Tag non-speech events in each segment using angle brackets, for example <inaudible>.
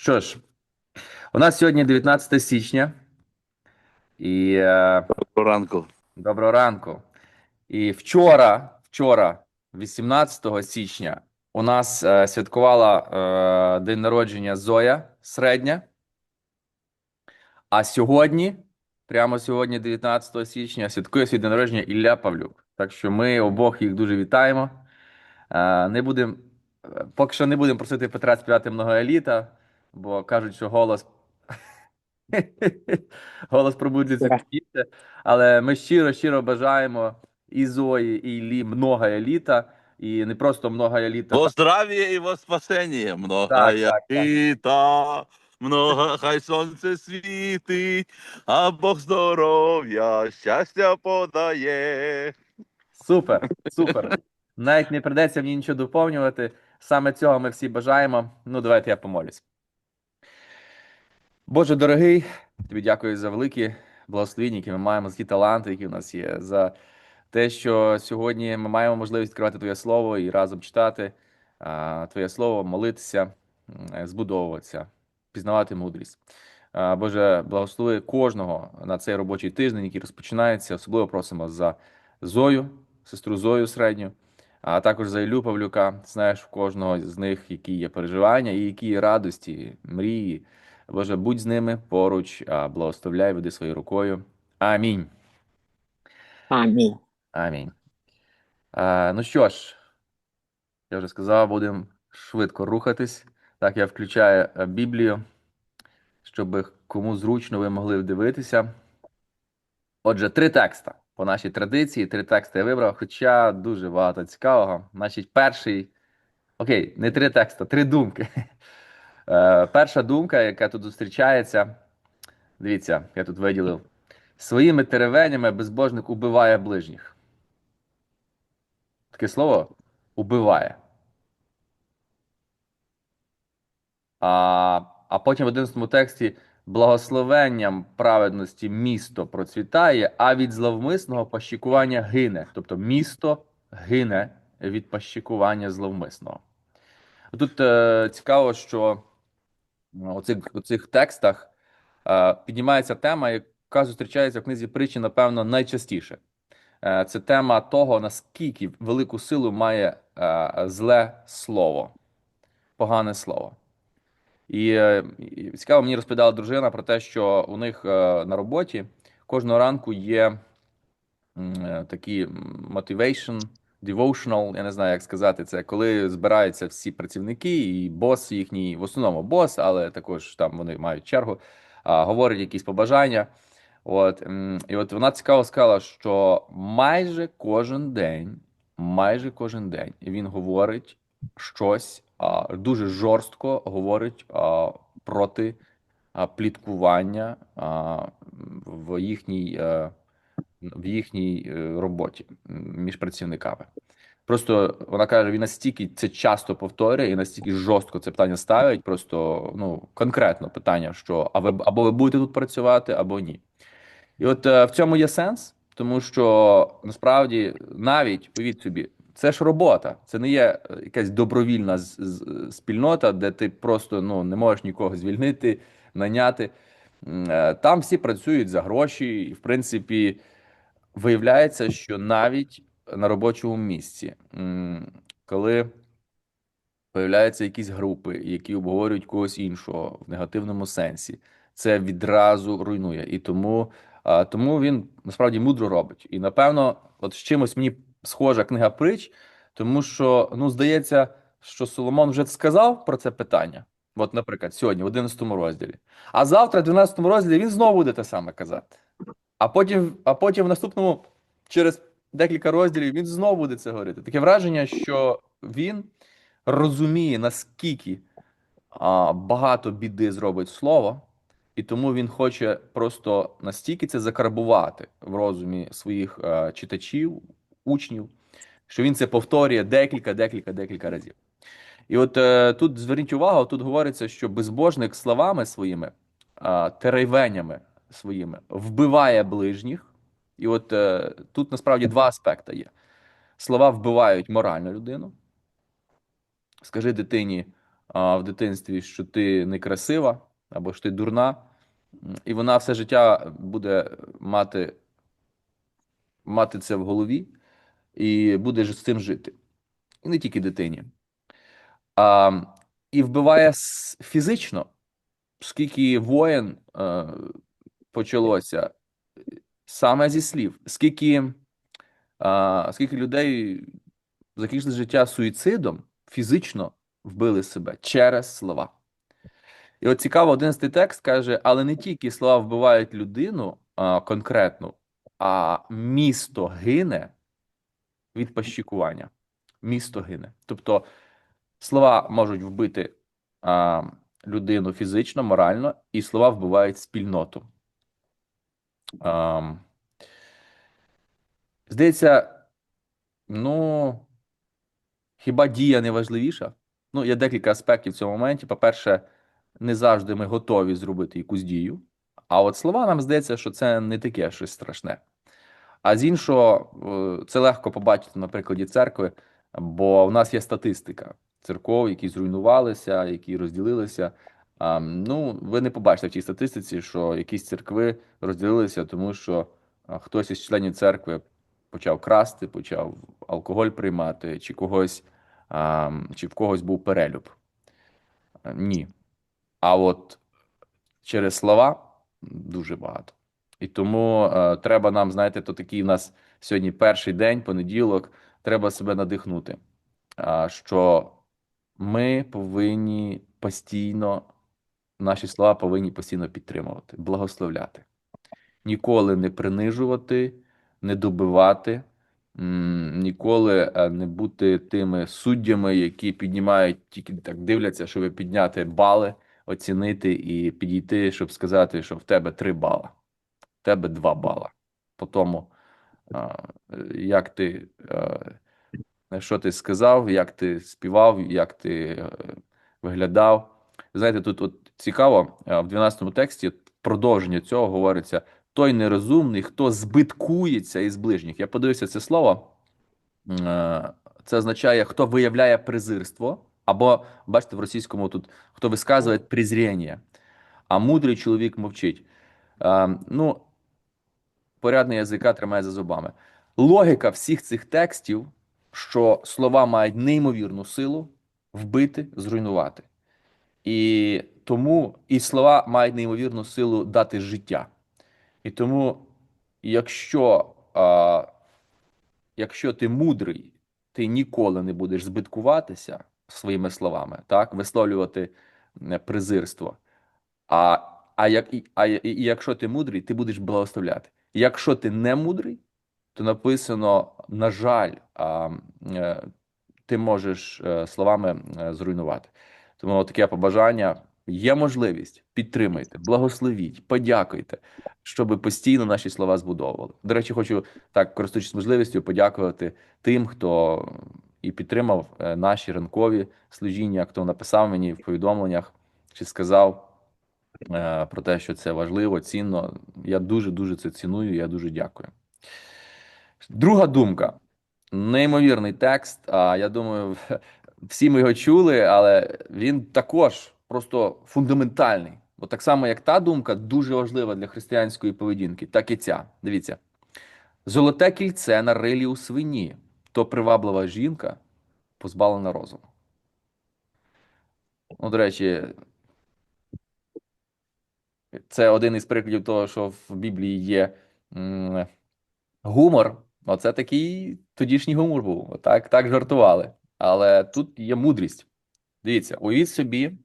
Що ж, у нас сьогодні 19 січня, і е, Доброго ранку. доброго ранку. І вчора, вчора, 18 січня, у нас е, святкувала е, день народження Зоя середня. А сьогодні, прямо сьогодні, 19 січня, святкує свій день народження Ілля Павлюк. Так що ми обох їх дуже вітаємо. Е, Не будемо, поки що не будемо просити Петра співати многоеліта, бо кажуть, що голос <laughs> голос пробуджується пізніше. Але ми щиро, щиро бажаємо і Зої, і Іллі много еліта, і не просто много еліта. Во здравие и во спасение. Много Так, так, так. много хай сонце світить, а Бог здоров'я, щастя подає. Супер, супер. Навіть не придеться мені нічого доповнювати. Саме цього ми всі бажаємо. Ну, давайте я помолюсь. Боже дорогий, тобі дякую за великі благословіння, які ми маємо, за ті таланти, які в нас є, за те, що сьогодні ми маємо можливість відкривати Твоє Слово і разом читати Твоє Слово, молитися, збудовуватися, пізнавати мудрість. Боже, благослови кожного на цей робочий тиждень, який розпочинається. Особливо просимо за Зою, сестру Зою середню, а також за Іллю Павлюка. Знаєш, в кожного з них які є переживання і які є радості, мрії. Боже, будь з ними поруч, а, благословляй, веди своєю рукою. Амінь. Амінь. Амінь. А, ну що ж, я вже сказав, будемо швидко рухатись. Так, я включаю е, Біблію, щоб кому зручно ви могли дивитися. Отже, три текста. По нашій традиції, три тексти я вибрав, хоча дуже багато цікавого. Значить, перший. Окей, не три текста, три думки. Е, перша думка, яка тут зустрічається. Дивіться, я тут виділив. Своїми теревенями безбожник убиває ближніх. Таке слово убиває. А, а потім в 11 тексті благословенням праведності місто процвітає, а від зловмисного пощікування гине. Тобто місто гине від пощікування зловмисного. Тут е, цікаво, що у цих, текстах е, піднімається тема, яка зустрічається в книзі притчі, напевно, найчастіше. Е, Це тема того, наскільки велику силу має е, зле слово, погане слово. І, е, цікаво, мені розповідала дружина про те, що у них е, на роботі кожного ранку є е, такі motivation, devotional, я не знаю, як сказати це, коли збираються всі працівники, і бос їхній, в основному бос, але також там вони мають чергу, а, говорять якісь побажання. От, і от вона цікаво сказала, що майже кожен день, майже кожен день він говорить щось а, дуже жорстко говорить а, проти а, пліткування а, в їхній, е, в їхній е, роботі між працівниками. Просто вона каже, він настільки це часто повторює і настільки жорстко це питання ставить, просто ну конкретно питання, що а ви або ви будете тут працювати, або ні. І от е, в цьому є сенс, тому що насправді навіть повіть собі, це ж робота, це не є е, якась добровільна з- з- спільнота, де ти просто ну не можеш нікого звільнити, наняти. Е, Там всі працюють за гроші, і в принципі виявляється, що навіть на робочому місці, коли появляються якісь групи, які обговорюють когось іншого в негативному сенсі, це відразу руйнує. І тому, тому він насправді мудро робить. І напевно, от з чимось мені схожа книга притч, тому що ну здається, що Соломон вже сказав про це питання. От, наприклад, сьогодні, в 11 розділі. А завтра, в 12 розділі, він знову буде те саме казати. А потім, а потім в наступному, через декілька розділів, він знову буде це говорити. Таке враження, що він розуміє, наскільки а, багато біди зробить слово, і тому він хоче просто настільки це закарбувати в розумі своїх е, читачів, учнів, що він це повторює декілька, декілька, декілька разів. І от е, тут зверніть увагу, тут говориться, що безбожник словами своїми, а, теревенями своїми вбиває ближніх. І от е, тут насправді два аспекти є: слова вбивають моральну людину. Скажи дитині, а, в дитинстві, що ти некрасива або що ти дурна, і вона все життя буде мати, мати це в голові і буде з цим жити. І не тільки дитині. А, і вбиває фізично, скільки воєн е, почалося саме зі слів, скільки, а, скільки людей закінчили життя суїцидом, фізично вбили себе через слова. І от цікаво, 11 текст каже: але не тільки слова вбивають людину а, конкретну, а місто гине від пощікування. Місто гине. Тобто слова можуть вбити а, людину фізично, морально, і слова вбивають спільноту. Здається, ну, хіба дія не важливіша? Ну, є декілька аспектів в цьому моменті. По-перше, не завжди ми готові зробити якусь дію. А от слова нам здається, що це не таке щось страшне. А з іншого, е, це легко побачити на прикладі церкви, бо в нас є статистика церков, які зруйнувалися, які розділилися. А, ну, ви не побачите в цій статистиці, що якісь церкви розділилися, тому що хтось із членів церкви почав красти, почав алкоголь приймати, чи когось, чи в когось був перелюб. Ні. А от через слова дуже багато. І тому е, треба нам, знаєте, то такий у нас сьогодні перший день, понеділок, треба себе надихнути, що ми повинні постійно, наші слова повинні постійно підтримувати, благословляти, ніколи не принижувати, не добивати, ніколи е, не бути тими суддями, які піднімають, тільки так дивляться, щоб підняти бали, оцінити і підійти, щоб сказати, що в тебе три бала в тебе 2 бала. По тому, як ти, е, що ти сказав, як ти співав, як ти е, виглядав. Знаєте, тут от цікаво, е, в 12 тексті продовження цього говориться: той нерозумний, хто збиткується із ближніх. Я подивився це слово. Е, Це означає, хто виявляє презирство, або, бачите, в російському тут хто висказує презріння, а мудрий чоловік мовчить. Е, Ну, порядний язика тримає за зубами. Логіка всіх цих текстів, що слова мають неймовірну силу вбити, зруйнувати. І тому і слова мають неймовірну силу дати життя. І тому, якщо, а, якщо ти мудрий, ти ніколи не будеш збиткуватися своїми словами, так, висловлювати е, презирство. А, а, як, а, і- якщо ти мудрий, ти будеш благословляти. Якщо ти не мудрий, то написано, на жаль, а, е, ти можеш е, словами зруйнувати. Тому таке побажання. Є можливість, підтримайте, благословіть, подякуйте, щоб постійно наші слова збудовували. До речі, хочу так, користуючись можливістю, подякувати тим, хто і підтримав е, наші ранкові служіння, хто написав мені в повідомленнях чи сказав е, про те, що це важливо, цінно. Я дуже дуже це ціную. Я дуже дякую. Друга думка. Неймовірний текст. А я думаю, всі ми його чули, але він також просто фундаментальний. Бо так само, як та думка, дуже важлива для християнської поведінки, так і ця. Дивіться: золоте кільце на рилі у свині, то приваблива жінка, позбавлена розуму. Ну, до речі, це один із прикладів того, що в Біблії є гумор. Оце такий тодішній гумор був. Так, так жартували. Але тут є мудрість. Дивіться, уявіть собі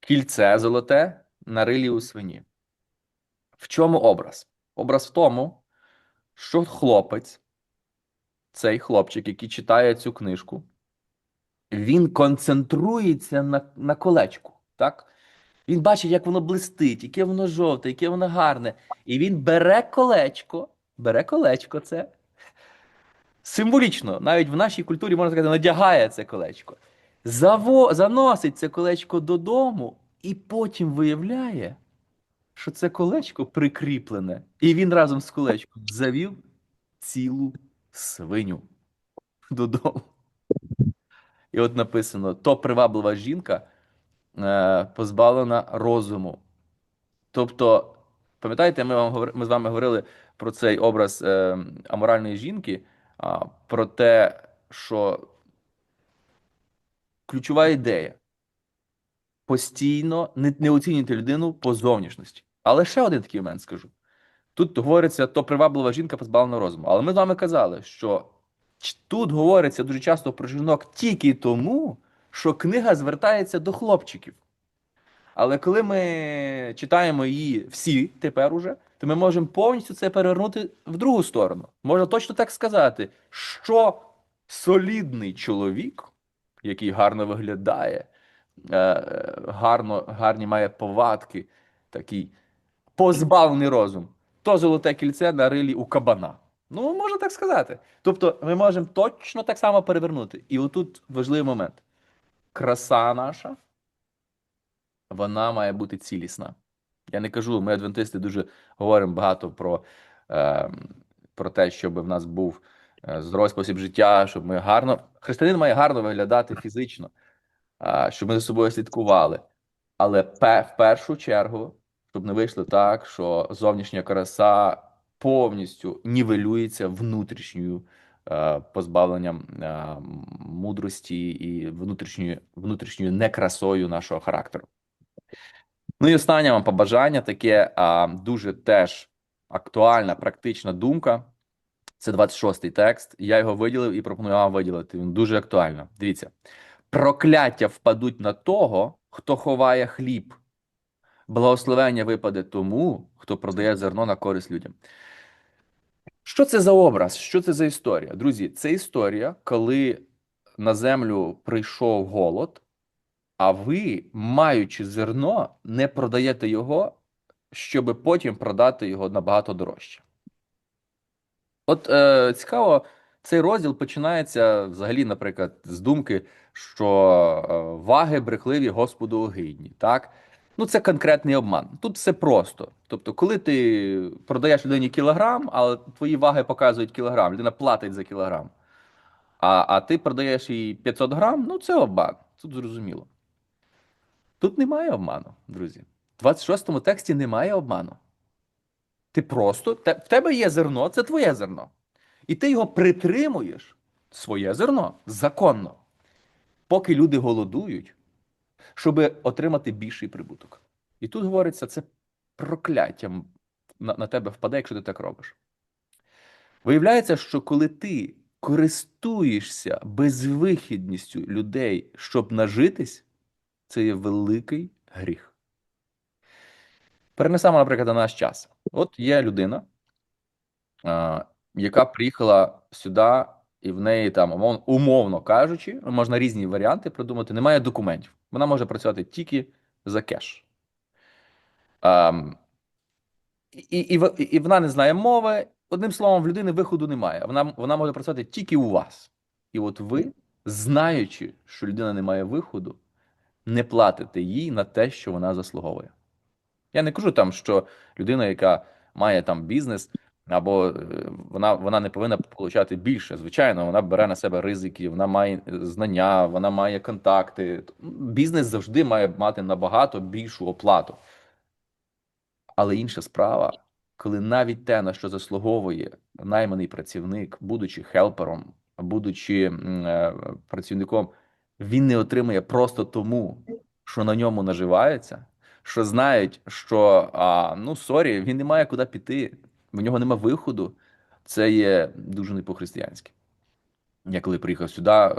кільце золоте на рилі у свині. В чому образ? Образ в тому, що хлопець, цей хлопчик, який читає цю книжку, він концентрується на, на колечку. Так? Він бачить, як воно блистить, яке воно жовте, яке воно гарне. І він бере колечко, бере колечко це. Символічно, навіть в нашій культурі можна сказати, надягає це колечко, заво, заносить це колечко додому і потім виявляє, що це колечко прикріплене, і він разом з колечком завів цілу свиню додому. І от написано: то приваблива жінка е, позбавлена розуму. Тобто, пам'ятаєте, ми вам ми з вами говорили про цей образ е, аморальної жінки, про те, що ключова ідея постійно не, не оцінюйте людину по зовнішності. Але ще один такий момент скажу. Тут говориться, то приваблива жінка позбавлена розуму. Але ми з вами казали, що тут говориться дуже часто про жінок тільки тому, що книга звертається до хлопчиків. Але коли ми читаємо її всі тепер уже, то ми можемо повністю це перевернути в другу сторону. Можна точно так сказати, що солідний чоловік, який гарно виглядає, е, гарно, гарні має повадки, такий позбавлений розум, то золоте кільце на рилі у кабана. Ну, можна так сказати. Тобто, ми можемо точно так само перевернути. І отут важливий момент. Краса наша, вона має бути цілісна. Я не кажу, ми адвентисти дуже говоримо багато про, е, про те, щоб в нас був е, здоровий спосіб життя, щоб ми гарно. Християнин має гарно виглядати фізично, е, щоб ми за собою слідкували. Але пе, в першу чергу, щоб не вийшло так, що зовнішня краса повністю нівелюється внутрішньою е, позбавленням е, мудрості і внутрішньою, внутрішньою некрасою нашого характеру. Ну і останнє вам побажання таке а, дуже теж актуальна, практична думка. Це 26-й текст. Я його виділив і пропоную вам виділити. Він дуже актуально. Дивіться: прокляття впадуть на того, хто ховає хліб. Благословення випаде тому, хто продає зерно на користь людям. Що це за образ? Що це за історія? Друзі, це історія, коли на землю прийшов голод, а ви, маючи зерно, не продаєте його, щоб потім продати його набагато дорожче. От е, цікаво, цей розділ починається взагалі, наприклад, з думки, що е, ваги брехливі Господу огидні. Так? Ну, це конкретний обман. Тут все просто. Тобто, коли ти продаєш людині кілограм, але твої ваги показують кілограм, людина платить за кілограм, а, а ти продаєш їй 500 грам, ну це обман. Тут зрозуміло. Тут немає обману, друзі. В 26-му тексті немає обману. Ти просто, в тебе є зерно, це твоє зерно. І ти його притримуєш, своє зерно, законно, поки люди голодують, щоб отримати більший прибуток. І тут говориться, це прокляттям на, на тебе впаде, якщо ти так робиш. Виявляється, що коли ти користуєшся безвихідністю людей, щоб нажитись, це є великий гріх. Перенесемо, наприклад, на наш час. От є людина, яка приїхала сюди, і в неї там, умовно, кажучи, можна різні варіанти придумати, немає документів. Вона може працювати тільки за кеш. І, і, і вона не знає мови. Одним словом, в людини виходу немає. Вона, вона може працювати тільки у вас. І от ви, знаючи, що людина не має виходу, не платите їй на те, що вона заслуговує. Я не кажу там, що людина, яка має там бізнес, або е, вона, вона не повинна получати більше. Звичайно, вона бере на себе ризики, вона має е, знання, вона має контакти. Бізнес завжди має мати набагато більшу оплату. Але інша справа, коли навіть те, на що заслуговує найманий працівник, будучи хелпером, будучи е, працівником, він не отримує просто тому, що на ньому наживається, що знають, що а, ну сорі, він не має куди піти, в нього нема виходу. Це є дуже не по-християнськи. Я коли приїхав сюди е,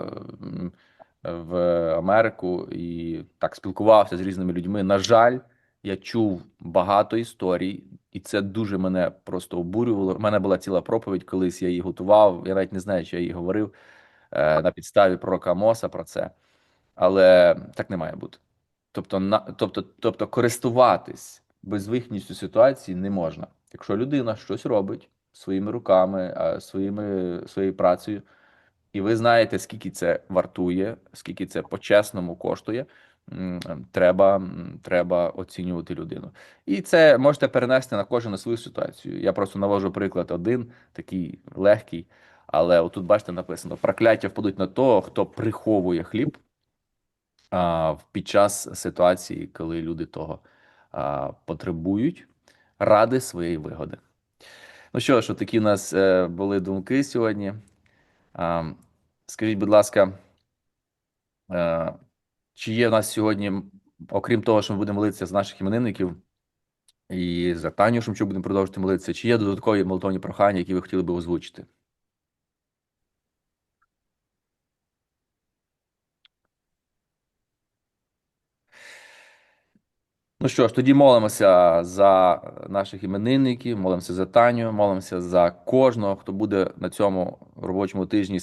в Америку і так спілкувався з різними людьми. На жаль, я чув багато історій, і це дуже мене просто обурювало. У мене була ціла проповідь, колись я її готував. Я навіть не знаю, чи я її говорив на підставі пророка Моса про це. Але так не має бути. Тобто, на, тобто, тобто користуватись безвихідністю ситуації не можна. Якщо людина щось робить своїми руками, е, своїми, своєю працею, і ви знаєте, скільки це вартує, скільки це по-чесному коштує. Треба, треба оцінювати людину. І це можете перенести на кожну свою ситуацію. Я просто навожу приклад один, такий легкий. Але отут, бачите, написано: прокляття впадуть на того, хто приховує хліб а, під час ситуації, коли люди того а, потребують ради своєї вигоди. Ну що ж, такі у нас е, були думки сьогодні. А, скажіть, будь ласка, е, чи є в нас сьогодні, окрім того, що ми будемо молитися з наших іменинників і за Таню Шумчук будемо продовжувати молитися, чи є додаткові молитовні прохання, які ви хотіли би озвучити? Ну що ж, тоді молимося за наших іменинників, молимося за Таню, молимося за кожного, хто буде на цьому робочому тижні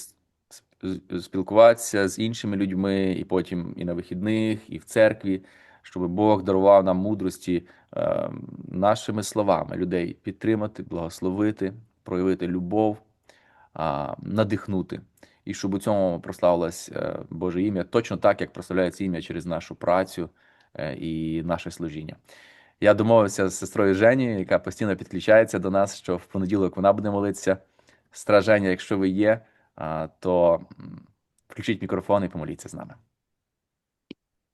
спілкуватися з іншими людьми, і потім і на вихідних, і в церкві, щоб Бог дарував нам мудрості е, нашими словами людей підтримати, благословити, проявити любов, а, надихнути. І щоб у цьому прославилось е, Боже ім'я, точно так, як прославляється ім'я через нашу працю е, і наше служіння. Я домовився з сестрою Жені, яка постійно підключається до нас, що в понеділок вона буде молитися. Страження, якщо ви є, то включіть мікрофон і помоліться з нами.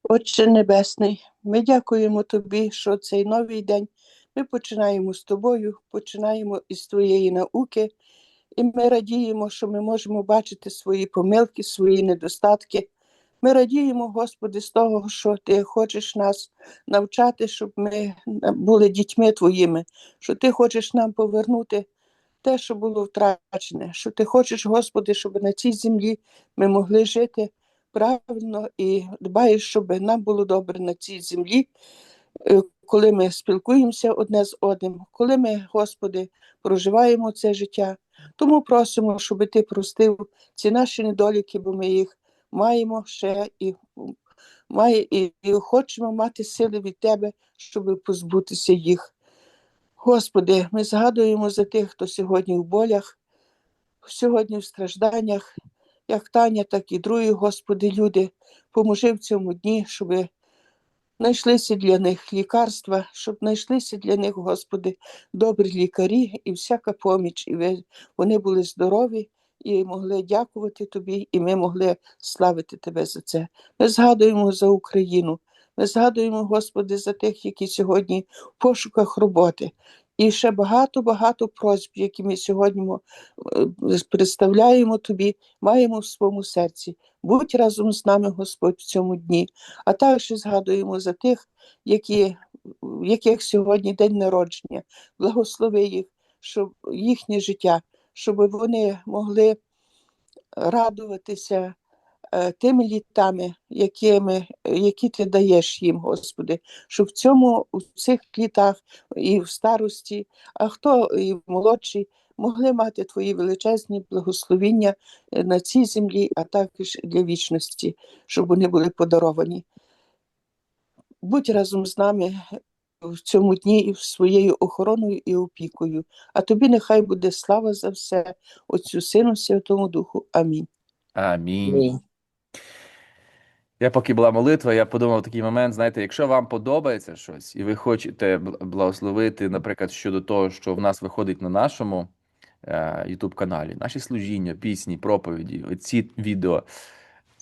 Отче Небесний, ми дякуємо Тобі, що цей новий день ми починаємо з Тобою, починаємо із Твоєї науки, і ми радіємо, що ми можемо бачити свої помилки, свої недостатки. Ми радіємо, Господи, з того, що Ти хочеш нас навчати, щоб ми були дітьми Твоїми, що Ти хочеш нам повернути те, що було втрачене, що Ти хочеш, Господи, щоб на цій землі ми могли жити правильно і дбаєш, щоб нам було добре на цій землі, е, коли ми спілкуємося одне з одним, коли ми, Господи, проживаємо це життя. Тому просимо, щоб Ти простив ці наші недоліки, бо ми їх маємо ще і, має, і, і хочемо мати сили від Тебе, щоб позбутися їх. Господи, ми згадуємо за тих, хто сьогодні в болях, сьогодні в стражданнях, як Таня, так і другі, Господи, люди, поможи в цьому дні, щоб знайшлися для них лікарства, щоб знайшлися для них, Господи, добрі лікарі і всяка поміч, і вони були здорові і могли дякувати Тобі, і ми могли славити Тебе за це. Ми згадуємо за Україну. Ми згадуємо, Господи, за тих, які сьогодні в пошуках роботи. І ще багато-багато просьб, які ми сьогодні е, представляємо Тобі, маємо в своєму серці. Будь разом з нами, Господь, в цьому дні. А також згадуємо за тих, які, яких сьогодні день народження. Благослови їх, щоб їхнє життя, щоб вони могли радуватися е, тими літами, якими, які ти даєш їм, Господи, щоб в цьому, у цих літах і в старості, а хто і в молодші, могли мати твої величезні благословіння е, на цій землі, а також для вічності, щоб вони були подаровані. Будь разом з нами в цьому дні і своєю охороною і опікою. А тобі нехай буде слава за все, Отцю Сину, Святому Духу. Амінь. Амінь. Амінь. Я поки була молитва, я подумав такий момент, знаєте, якщо вам подобається щось, і ви хочете благословити, наприклад, щодо того, що в нас виходить на нашому е, YouTube каналі, наші служіння, пісні, проповіді, ці відео.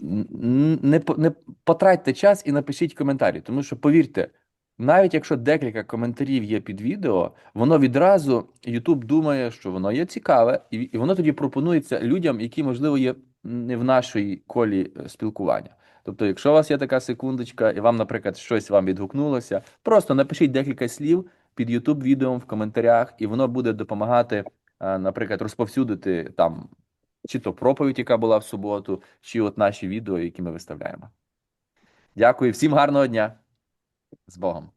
Не, не потратьте час і напишіть коментарі, тому що повірте, навіть якщо декілька коментарів є під відео, воно відразу YouTube думає, що воно є цікаве, і, воно тоді пропонується людям, які, можливо, є не в нашій колі е, спілкування. Тобто, якщо у вас є така секундочка, і вам, наприклад, щось вам відгукнулося, просто напишіть декілька слів під YouTube відео в коментарях, і воно буде допомагати, е, наприклад, розповсюдити там чи то проповідь, яка була в суботу, чи от наші відео, які ми виставляємо. Дякую, всім гарного дня. З Богом.